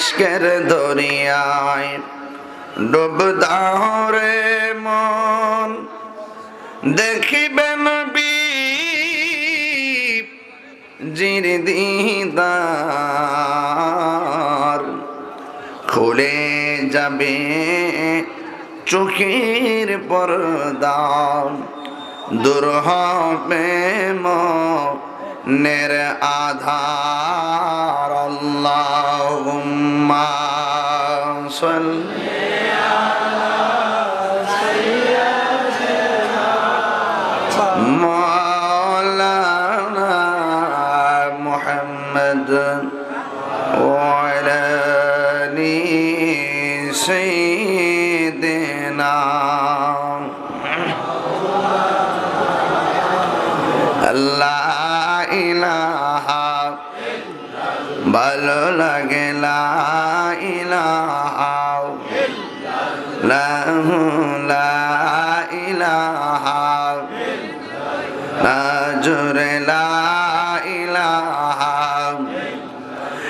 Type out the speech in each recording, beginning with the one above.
এসকের দরিয়ায় ডুব দাহরে মন। দেখিবেন জির দিদার। খুলে যাবে চোখের পর্দা দূর হবে নের আধার। اللهم صل مولانا محمد وعلى سيدنا الله.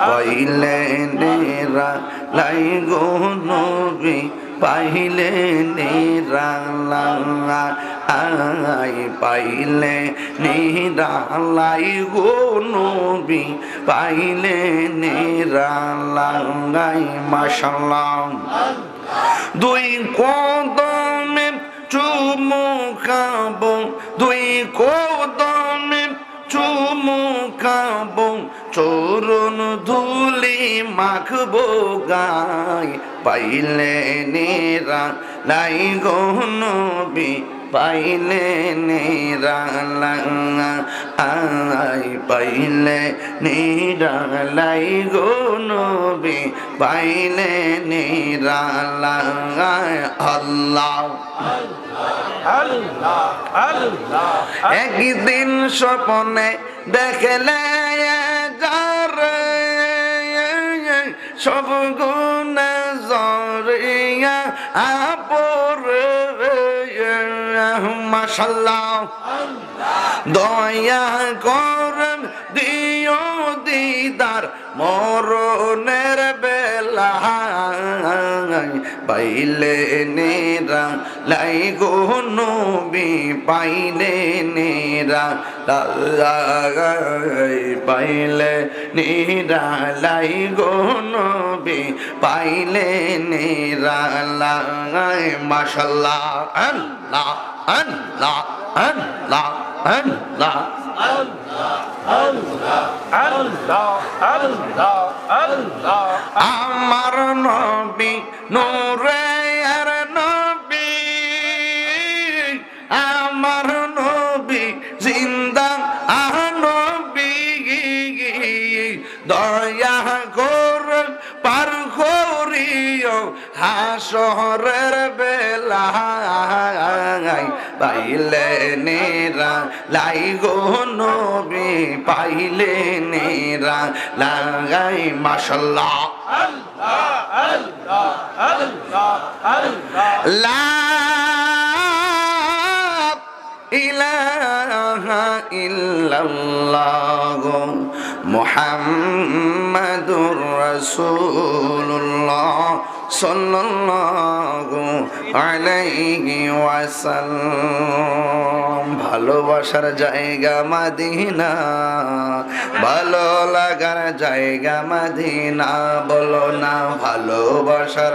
পাইলে নেরা লাই গো নবী পাইলে নেরা লাঙ্গা আই পাইলে নেরা লাই গো নবী পাইলে নেরা লাঙ্গাই মাশাল্লাহ দুই কদমে চুমু খাব দুই কদমে চুমু খাব চরণ ধুলি মাখবো গাই পাইলে নেরা নাই গো পাইলে নেরা লাঙ্গা আই পাইলে নেরা লাই গো পাইলে নেরা লাঙ্গায় আল্লাহ। একদিন স্বপনে দেখলে যার, সব গুণ জরিয়া আপর মাসাল্লাহ দয়া করম দিও দিদার মরণের বেলা পাইলে নেরা, লাই গো নবী, পাইলে নেরা পাইলে নেরা, লাই গো নবী, পাইলে নেরা লাই মাশাল্লাহ, আল্লাহ আল্লাহ আল্লাহ আল্লাহ। আমার নবী নূরে, আর নবী, আমার নবী জিন্দা আহ নবী, দয়া কর পার করিও হাসরের বেলা। পাইলে নেরা লাই গো নবী পাইলে নেরা লাগাই মাশাল্লাহ। লা ইলাহা ইল্লাল্লাহ মুহাম্মাদুর রাসূলুল্লাহ সাল্লাল্লাহু আলাইহি ওয়াসাল্লাম। ভালোবাসার জায়গা মদিনা, ভালো লাগার জায়গা মদিনা, বলো না ভালোবাসার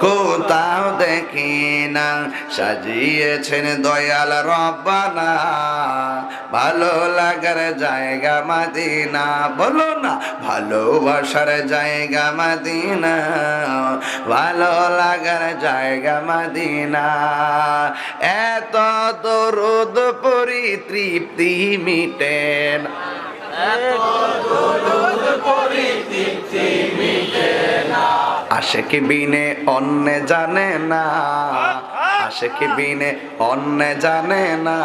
কোথাও দেখি না, সাজিয়েছেন দয়াল রব্বানা। ভালো লাগার জায়গা মাদিনা। বলো না, ভালোবাসার জায়গা মাদিনা। ভালো লাগার জায়গা মাদিনা। এত দরুদ পরি তৃপ্তি মিটেন আশেক বিনে অন্য জানে না, আশেক বিনে অন্য জানে না।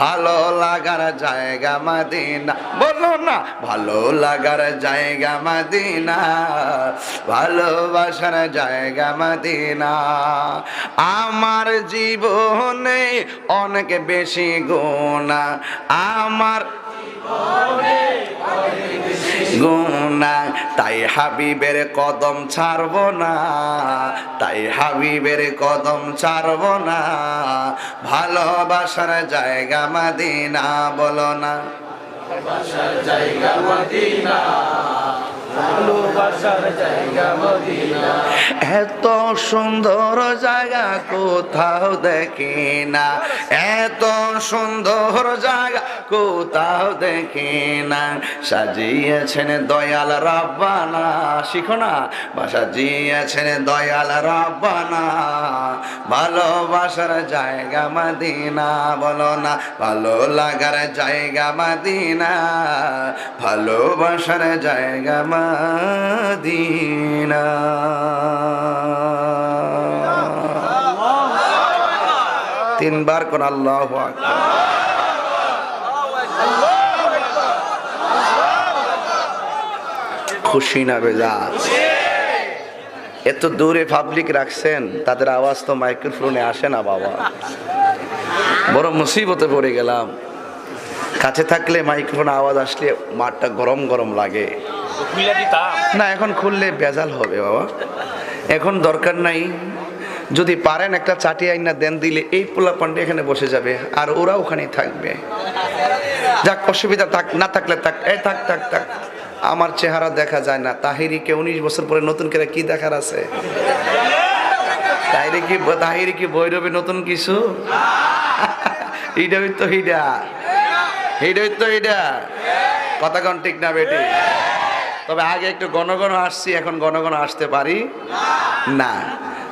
ভালো লাগার জায়গা মাদিনা, বলো না, ভালো লাগার জায়গা মাদিনা, ভালোবাসার জায়গা মাদিনা। আমার জীবনে অনেক বেশি গোনা আমার গুণা, তাই হাবিবের কদম ছাড়ব না, তাই হাবিবের কদম ছাড়ব না। ভালোবাসার জায়গা মাদিনা বলো না। জায়গা মদিনা। এত সুন্দর জায়গা কোথাও দেখি না। এত সুন্দর জায়গা কোথাও দেখি না। সাজিয়েছেন দয়াল রাব্বানা। শিখো না? বা সাজিয়েছেন দয়াল রাব্বানা। ভালোবাসার জায়গা মাদিনা, বলো না। ভালো লাগার জায়গা মাদিনা। ভালোবাসার জায়গা তিনবার কোন আল্লাহ খুশি না বেজাজ। এত দূরে পাবলিক রাখছেন, তাদের আওয়াজ তো মাইক্রোফোনে আসে না বাবা। বড় মুসিবতে পড়ে গেলাম। কাছে থাকলে মাইক্রোফোন আওয়াজ আসলে মাঠটা গরম গরম লাগে। না, এখন খুললে বেজাল হবে, বাবা। এখন দরকার নাই। যদি পারেন একটা চাটি আইনা দেন, দিলে এই পোলা পান্ডে এখানে বসে যাবে, আর ওরা ওখানেই থাকবে। যাক, অসুবিধা থাক, না থাকলে থাক। এই থাক থাক থাক। আমার চেহারা দেখা যায় না। তাহিরি তাহিরিকে উনিশ বছর পরে নতুন করে কি দেখার আছে? তাহিরি কি তাহিরি কি বৈরবে নতুন কিছু? এইটা তো এইটা এইটা তো এইটা কথা কন ঠিক না, বেটি। তবে আগে একটু ঘন আসছি, এখন ঘন আসতে পারি? না।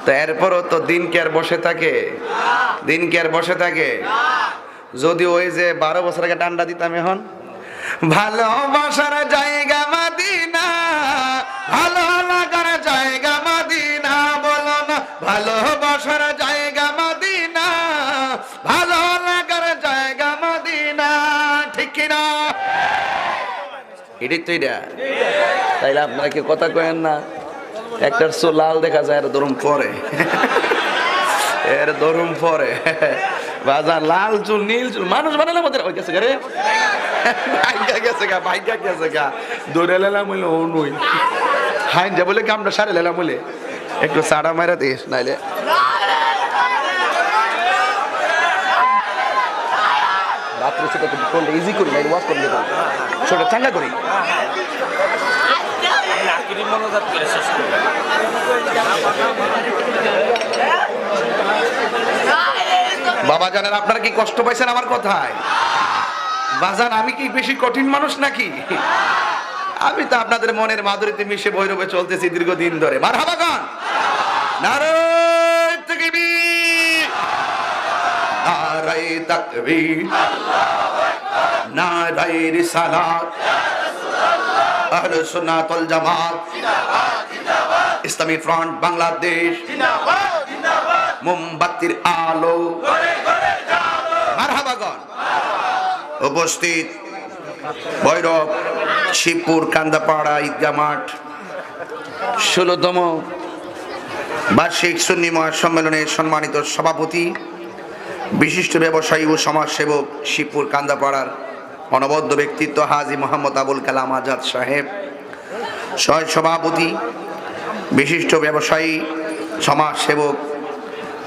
তো এরপরও তো দিন কি আর বসে থাকে? দিন কি আর বসে থাকে? যদি ওই যে বারো বছর আগে ডান্ডা দিতাম এখন? ভালোবাসার জায়গা মাদিনা, ভালো লাগার জায়গা মাদিনা, বলো না, ভালোবাসার জায়গা মাদিনা, ভালো লাগার জায়গা মাদিনা, ঠিক কিনা? এটাই তো এটা। তাইলে আপনারা কি কথা কয়েন না, একটার চো লাল দেখা যায় এর দরুম পরে। এর দরুম পরে। বাজার লাল চুল, নীল চুল, মানুষ বানালে আমাদের ওই গেছে রে। ভাইগা গেছে গা, ভাইগা গেছে গা। দৌড়ে লেলাম বলে ও নই। হাইন যা বলে কামটা সারে লেলাম বলে একটু সাড়া মারা দিস, নাইলে। রাত্রে সেটা করলে ইজি করি না ওয়াশ করলে সেটা চাঙ্গা করি। নাকিরি মনোজাত করে শেষ বাবা জানেন, আপনারা কি কষ্ট পাইছেন আমার কথায়? বাজান, আমি কি বেশি কঠিন মানুষ নাকি? আমি তো আপনাদের মনের মাধুরীতে মিশে ভৈরবে চলতেছি দীর্ঘদিন ধরে। মার হাবা গান নারায় তাকবীর! নারায় তাকবীর। নারায় রিসালাত আহলে সুন্নাত ওয়াল জামাত। ইসলামী ফ্রন্ট বাংলাদেশ। মোমবাতির আলো। মারহাবাগন উপস্থিত ভৈরব, শিবপুর, কান্দাপাড়া ঈদগা মাঠ। ষোলোতম বার্ষিক সুন্নি মহাসম্মেলনের সম্মানিত সভাপতি, বিশিষ্ট ব্যবসায়ী ও সমাজসেবক শিবপুর, কান্দাপাড়ার অনবদ্য ব্যক্তিত্ব হাজি মোহাম্মদ আবুল কালাম আজাদ সাহেব সহ সভাপতি বিশিষ্ট ব্যবসায়ী, সমাজসেবক,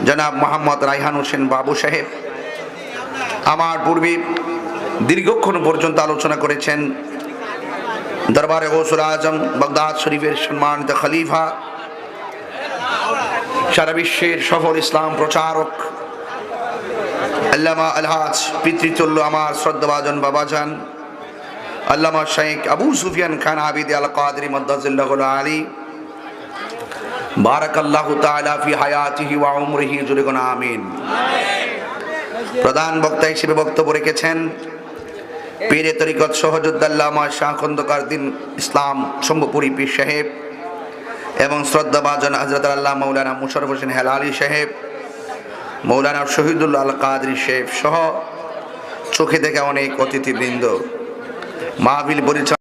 জনাব মোহাম্মদ রাইহান হোসেন বাবু সাহেব। আমার পূর্বে দীর্ঘক্ষণ পর্যন্ত আলোচনা করেছেন দরবারে গৌসুল আজম বাগদাদ শরীফের সম্মানিত খলিফা, সারা বিশ্বের সফল ইসলাম প্রচারক আল্লামা আলহাজ পিতৃতুল্য আমার শ্রদ্ধাভাজন বাবা বাবাজান, আল্লামা শেখ আবু সুফিয়ান খান আবিদ আল কাদরি মদ্দাজিল্লাহ আলী আমিন। প্রধান বক্তা হিসেবে বক্তব্য রেখেছেন পীরে তরিকত সহযোদ্দাল্লামা শাহ খন্দকার দিন ইসলাম শম্ভুপুরী পীর সাহেব এবং শ্রদ্ধাভাজন হজরত আল্লাহ মৌলানা মুশারফ হোসেন হেলালি সাহেব মৌলানা শহীদুল্লাহ আল কাদরি শেফ সহ চোখে দেখা অনেক অতিথিবৃন্দ। মাহবিল পরিচালনা